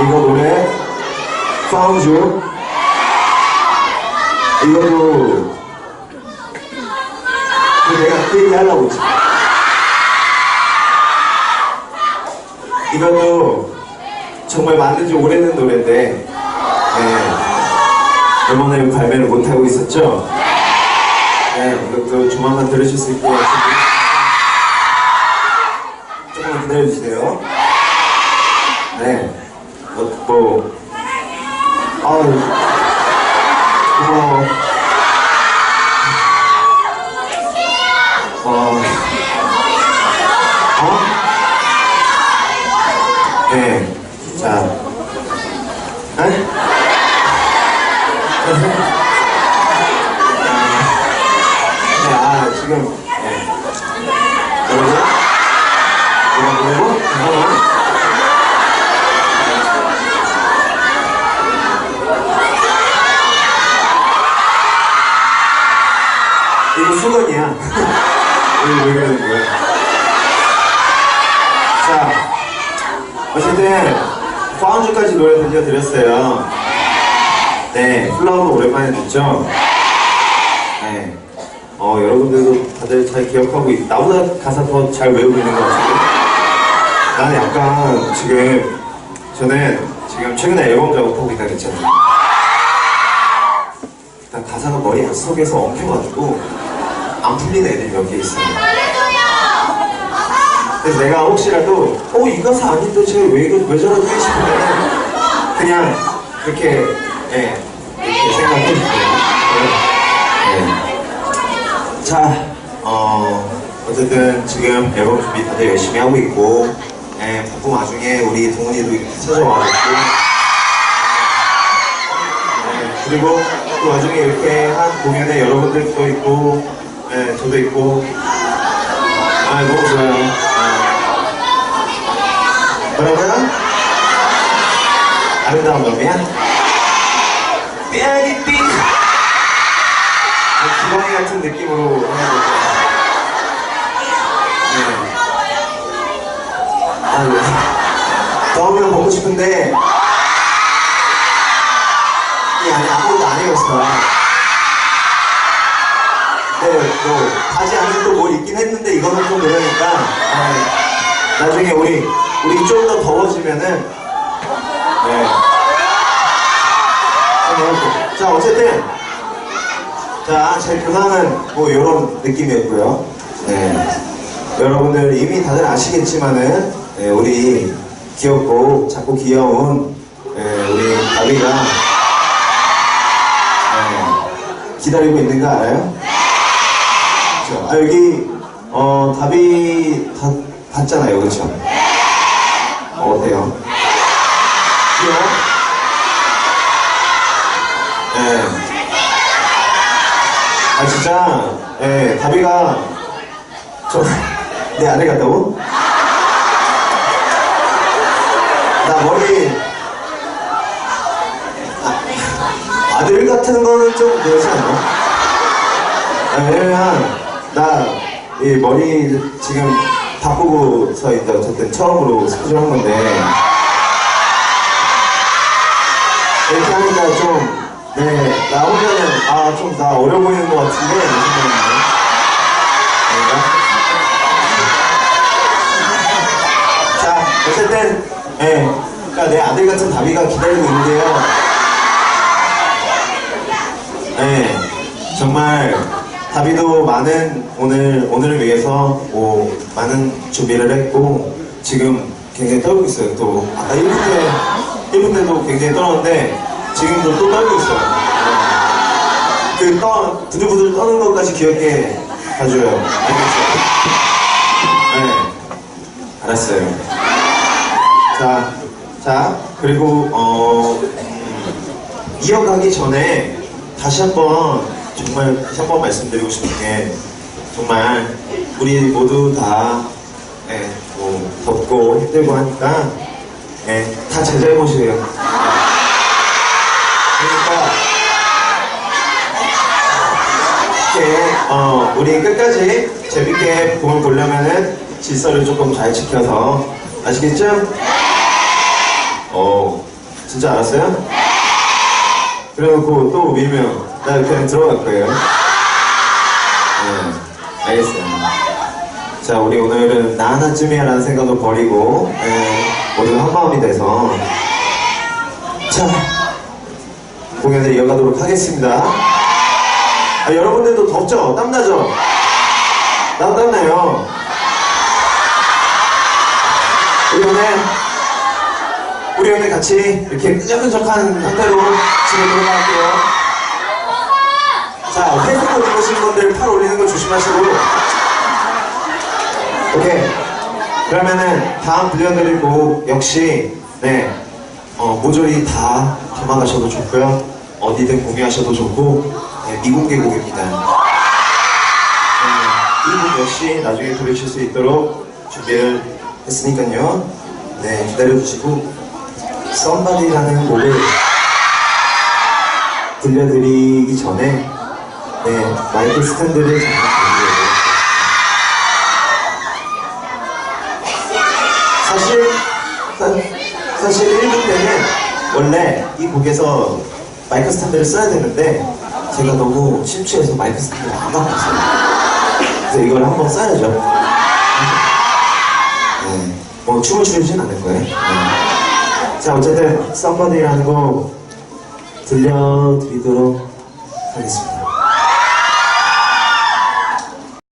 이거 노래? 파운드 이것도 그 내가 그 얘기 하려고 했지. 이것도 정말 만든 지 오래된 노래인데 네. 이번에 발매를 못하고 있었죠? 네, 이것도 조만간 들으실 수 있게 조금만 기다려주세요. 네, 뭐, 뭐 아유, 고마워 어, 어? 네, 자, 네? 네, 아, 지금, 네. 뭐라고? 뭐라고? 잠깐만. 이거 수건이야. 이거 왜 그러는 거야? 자, 어쨌든, 파운드까지 노래 들려드렸어요. 네, 플라워도 오랜만에 듣죠? 네. 어, 여러분들도 다들 잘 기억하고, 있, 나보다 가사 더 잘 외우고 있는 것 같은데. 나는 약간 지금, 저는 지금 최근에 앨범 작업하고 있다 그랬잖아요. 일단 가사가 머리 속에서 엉켜가지고, 안 풀리는 애들이 몇 개 있어요. 그래서 내가 혹시라도, 어, 이 가사 아닌데 쟤왜 이거 왜 저러지 싶으면, 그냥, 이렇게, 예, 이렇게 생각해 주세요. 네. 네. 자, 어, 어쨌든 지금 앨범 준비 다들 열심히 하고 있고, 예, 바쁜 와중에 우리 동훈이도 이렇게 찾아와줬고, 네, 그리고 그 와중에 이렇게 한 공연에 여러분들도 있고, 예, 저도 있고, 아, 너무 좋아요. 네. 뭐라고요? 아름다운 놈이야? 삐아리삐 기광이 같은 느낌으로 해야. 네. 아, 네. 다음에 보고 싶은데 네, 뭐 바지 안에 또뭘 입긴 했는데 이거는 좀 그러니까 아, 나중에 우리 우리 좀 더 더워지면은 네. 자 어쨌든 자제 근황은 뭐 이런 느낌이었고요. 네. 여러분들 이미 다들 아시겠지만은 네, 우리 귀엽고 작고 귀여운 네, 우리 다비가 네, 기다리고 있는 거 알아요? 아 여기 어 답이 다, 봤잖아요, 그렇죠? 어, 어때요? 귀여워? 네. 아 진짜, 예, 다비가 저내 아들 같다고? 나 머리 아, 아들 같은 거는 좀 그렇지 않나? 아, 왜냐면 나이 머리 지금 바꾸고서 이제 어쨌든 처음으로 스포를 한 건데 이렇게 하니까 좀 네, 나 혼자는 아좀 나 어려 보이는 것 같은데 무슨 말인가요? 자 어쨌든 예, 그러니까 내 아들 같은 다비가 기다리고 있는데요. 네, 정말 다비도 많은 오늘 오늘을 위해서 뭐 많은 준비를 했고 지금 굉장히 떨고 있어요. 또 아까 1분 때 1분 때도 굉장히 떨었는데 지금도 또 떨고 있어요. 네. 그 떠, 부들부들 떠는 것까지 기억해 가줘요. 네, 알았어요. 자, 자 그리고 어. 음, 이어가기 전에 다시 한번 정말 다시 한 번 말씀드리고 싶은 게 정말 우리 모두 다 예, 뭐, 덥고 힘들고 하니까 예, 다제 잘못이에요. 그러니까 이렇게 어, 우리 끝까지 재밌게 봄을 보려면은 질서를 조금 잘 지켜서 아시겠죠? 어, 진짜 알았어요? 네! 그래놓고 또 밀면 나 그냥 들어갈 거예요. 네, 알겠어요. 자, 우리 오늘은 나 하나쯤이야라는 생각도 버리고, 네, 모두가 한 마음이 돼서, 자, 공연을 이어가도록 하겠습니다. 아, 여러분들도 덥죠? 땀나죠? 나도 땀나요. 우리 오늘, 우리 오늘 같이 이렇게 끈적끈적한 상태로 집에 돌아갈게요. 자, 옷 입으신 분들 팔 올리는 거 조심하시고. 오케이. 그러면은 다음 들려드릴 곡 역시, 네, 어, 모조리 다 담아가셔도 좋고요. 어디든 공유하셔도 좋고, 네, 미공개 곡입니다. 네, 이곡 역시 나중에 들으실 수 있도록 준비를 했으니까요. 네, 기다려주시고, 썸바디라는 곡을 들려드리기 전에, 네, 마이크 스탠드를 준비해드릴게요. 사실, 사, 사실 1부 때는 원래 이 곡에서 마이크 스탠드를 써야 되는데, 제가 너무 심취해서 마이크 스탠드를 안 갖고 왔어요. 그래서 이걸 한번 써야죠. 네, 뭐 춤을 추진 않을 거예요. 네. 자, 어쨌든, 썸바디라는 곡 들려드리도록 하겠습니다.